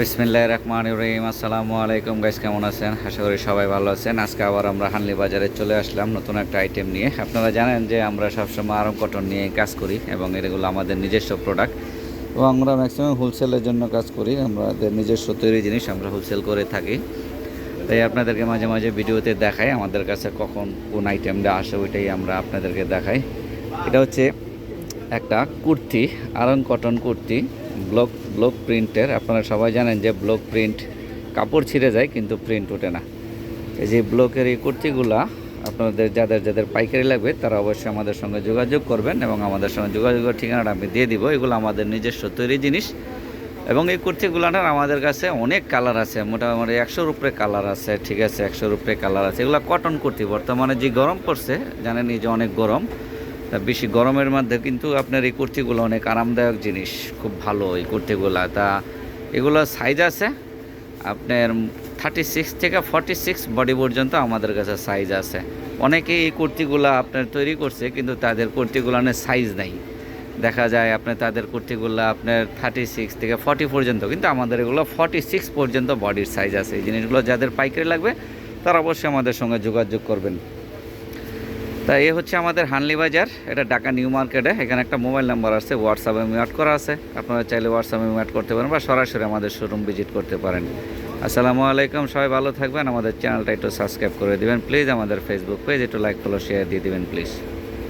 বিসমিল্লাহ রহমান রহিম। আসসালামু আলাইকুম গাইস কেমন আছেন? আশা করি সবাই ভালো আছেন। আজকে আবার আমরা হানলি বাজারে চলে আসলাম নতুন একটা আইটেম নিয়ে। আপনারা জানেন যে আমরা সবসময় আরম কটন নিয়ে কাজ করি এবং এগুলো আমাদের নিজস্ব প্রোডাক্ট এবং আমরা ম্যাক্সিমাম হোলসেলের জন্য কাজ করি। আমাদের নিজস্ব তৈরি জিনিস আমরা হোলসেল করে থাকি। তাই আপনাদেরকে মাঝে মাঝে ভিডিওতে দেখাই আমাদের কাছে কখন কোন আইটেমটা আসে, ওইটাই আমরা আপনাদেরকে দেখাই। এটা হচ্ছে একটা kurti, Aarong cotton kurti. Block block প্রিন্টের, আপনারা সবাই জানেন যে ব্লক প্রিন্ট কাপড় ছিঁড়ে যায় কিন্তু প্রিন্ট ওঠে না। এই যে ব্লকের এই কুর্তিগুলা, আপনাদের যাদের যাদের পাইকারি লাগবে, তারা অবশ্যই আমাদের সঙ্গে যোগাযোগ করবেন এবং আমাদের সঙ্গে যোগাযোগের ঠিকানাটা আমি দিয়ে দিব। এগুলো আমাদের নিজস্ব তৈরি জিনিস এবং এই কুর্তিগুলার আমাদের কাছে অনেক কালার আছে, মোটামুটি একশোর উপরে কালার আছে, ঠিক আছে, একশোর উপরে কালার আছে। এগুলো কটন কুর্তি, বর্তমানে যে গরম পড়ছে, জানেনই যে অনেক গরম। তা বেশি গরমের মধ্যে কিন্তু আপনার এই কুর্তিগুলো অনেক আরামদায়ক জিনিস, খুব ভালো এই কুর্তিগুলো। তা এগুলো সাইজ আছে আপনার থার্টি সিক্স থেকে ফর্টি সিক্স বডি পর্যন্ত আমাদের কাছে সাইজ আছে। অনেকেই এই কুর্তিগুলো আপনার তৈরি করছে কিন্তু তাদের কুর্তিগুলো অনেক সাইজ নাই। দেখা যায় আপনার তাদের কুর্তিগুলো আপনার থার্টি সিক্স থেকে ফর্টি পর্যন্ত কিন্তু আমাদের এগুলো ফর্টি সিক্স পর্যন্ত বডির সাইজ আছে। এই জিনিসগুলো যাদের পাইকারি লাগবে তারা অবশ্যই আমাদের সঙ্গে যোগাযোগ করবেন। তা এ হচ্ছে আমাদের হানলি বাজার, এটা ঢাকা নিউ মার্কেটে, এখানে একটা মোবাইল নাম্বার আছে হোয়াটসঅ্যাপে মিউট করা আছে, আপনারা চাইলে হোয়াটসঅ্যাপে মিউট করতে পারেন বা সরাসরি আমাদের শোরুম ভিজিট করতে পারেন। আসসালামু আলাইকুম, সবাই ভালো থাকবেন, আমাদের চ্যানেলটা একটু সাবস্ক্রাইব করে দিবেন প্লিজ আমাদের ফেসবুক পেজ একটু লাইক ফলো শেয়ার দিয়ে দিবেন প্লিজ